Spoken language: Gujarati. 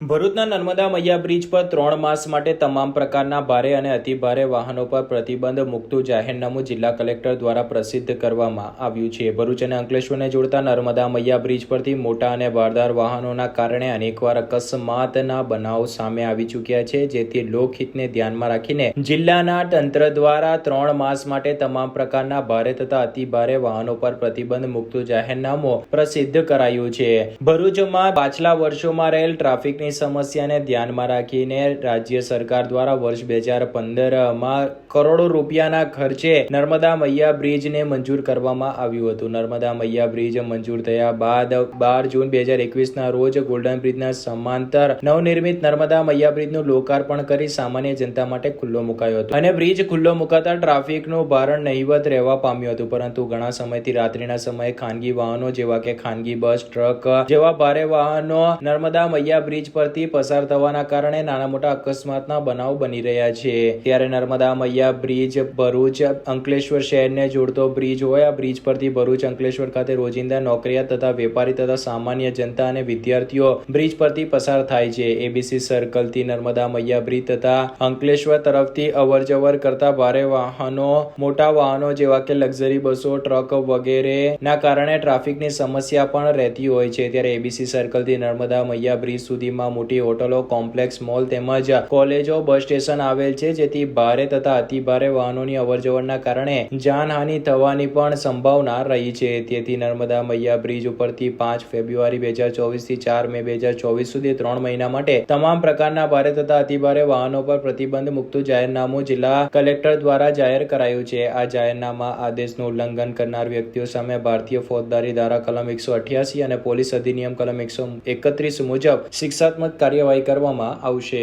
ભરૂચના નર્મદા મૈયા બ્રિજ પર ત્રણ માસ માટે તમામ પ્રકારના ભારે અને અતિભારે વાહનો પર પ્રતિબંધ મૂકતું જાહેરનામું જિલ્લા કલેક્ટર દ્વારા પ્રસિદ્ધ કરવામાં આવ્યું છે. ભરૂચ અને અંકલેશ્વરને જોડતા નર્મદા મૈયા બ્રિજ પરથી મોટા અને વારદાર વાહનોના કારણે અનેકવાર અકસ્માતના બનાવો સામે આવી ચૂક્યા છે, જેથી લોકહિતને ધ્યાનમાં રાખીને જિલ્લાના તંત્ર દ્વારા ત્રણ માસ માટે તમામ પ્રકારના ભારે તથા અતિભારે વાહનો પર પ્રતિબંધ મૂકતું જાહેરનામું પ્રસિદ્ધ કરાયું છે. ભરૂચમાં પાછલા વર્ષોમાં રહેલ ટ્રાફિકની સમસ્યાને ધ્યાનમાં રાખીને રાજ્ય સરકાર દ્વારા વર્ષ બે હજાર પંદરમાં કરોડો રૂપિયાના ખર્ચે નર્મદા મૈયા બ્રિજને મંજૂર કરવામાં આવ્યું હતું. નર્મદા મૈયા બ્રિજ મંજૂર થયા બાદ બાર જૂન બે હજાર એકવીસના રોજ ગોલ્ડન બ્રિજના સમાંતર નવનિર્મિત નર્મદા મૈયા બ્રિજનું લોકાર્પણ કરી સામાન્ય જનતા માટે ખુલ્લો મુકાયો હતો. અને બ્રિજ ખુલ્લો મુકાતા ટ્રાફિકનું ભારણ નહિવત રહેવા પામ્યું હતું. પરંતુ ઘણા સમયથી રાત્રિના સમયે ખાનગી વાહનો જેવા કે ખાનગી બસ, ટ્રક જેવા ભારે વાહનો નર્મદા મૈયા બ્રિજ પરથી પસાર થવાના કારણે નાના મોટા અકસ્માતના બનાવ બની રહ્યા છે. ત્યારે નર્મદા, મૈયા, બ્રિજ, ભરૂચ, અંકલેશ્વર શહેરને જોડતો બ્રિજ હોય, આ બ્રિજ પરથી ભરૂચ, અંકલેશ્વર ખાતે રોજિંદા નોકરિયાત તથા વેપારી તથા સામાન્ય જનતા અને વિદ્યાર્થીઓ બ્રિજ પરથી પસાર થાય છે. એબીસી સર્કલથી નર્મદા, મૈયા બ્રિજ તથા અંકલેશ્વર તરફથી અવર જવર કરતા ભારે વાહનો, મોટા વાહનો જેવા કે લક્ઝરી બસો, ટ્રક વગેરે ના કારણે ટ્રાફિકની સમસ્યા પણ રહેતી હોય છે. ત્યારે એબીસી સર્કલથી નર્મદા, મૈયા બ્રિજ સુધીમાં મોટી હોટલો, કોમ્પ્લેક્સ મોલ તેમજ કોલેજો, બસ સ્ટેશન આવેલ છે. જેથી ભારે તથા અતિભારે વાહનોની અવરજવરના કારણે જાનહાનિ થવાની પણ સંભાવના રહી છે. તેથી નર્મદા મૈયા બ્રિજ ઉપરથી પાંચ ફેબ્રુઆરી બે હજાર ચોવીસથી ચાર મે બે હજાર ચોવીસ સુધી ત્રણ મહિના માટે તમામ પ્રકારના ભારે તથા અતિભારે વાહનો પર પ્રતિબંધ મૂકતું જાહેરનામું જિલ્લા કલેક્ટર દ્વારા જાહેર કરાયું છે. આ જાહેરનામા આદેશનું ઉલ્લંઘન કરનાર વ્યક્તિઓ સામે ભારતીય ફોજદારી ધારા કલમ એકસો અઠ્યાસી અને પોલીસ અધિનિયમ કલમ એકસો એકત્રીસ મુજબ શિક્ષાત્મક કાર્યવાહી કરવામાં આવશે.